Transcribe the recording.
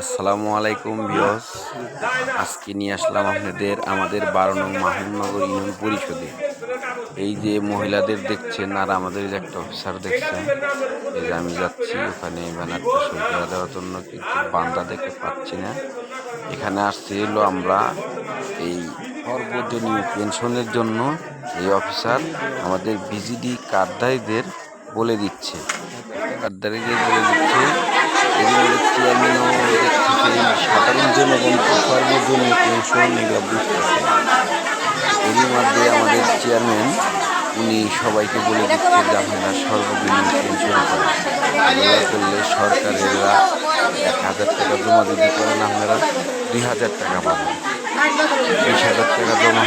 আসসালামু আলাইকুম বিয়স আজকে নিয়ে আসলাম আপনাদের আমাদের বারো নং মাহমুদনগর ইউনিয়ন পরিষদে। এই যে মহিলাদের দেখছেন আর আমাদের যে একটা অফিসার দেখছেন, এই যে আমি যাচ্ছি ওখানে ব্যানারটা সই করে দেওয়ার জন্য কিন্তু বান্দা দেখতে পাচ্ছি না। এখানে আসছে এলো আমরা এই সর্বজনীয় পেনশনের জন্য এই অফিসার আমাদের বিজিডি কার্ডধারীদের বলে দিচ্ছে। কার্ডধারীদের বলে দিচ্ছে সর্বজনীয় পেনশন এগুলো বুঝতেছে এরই মধ্যে আমাদের চেয়ারম্যান, উনি সবাইকে বলে দিচ্ছে যে আপনারা সর্বজনীন পেনশন করেন। করলে সরকারেরা এক হাজার টাকা জমা যদি করেন আপনারা, দুই হাজার টাকা পাবেন। বিশ হাজার টাকা জমা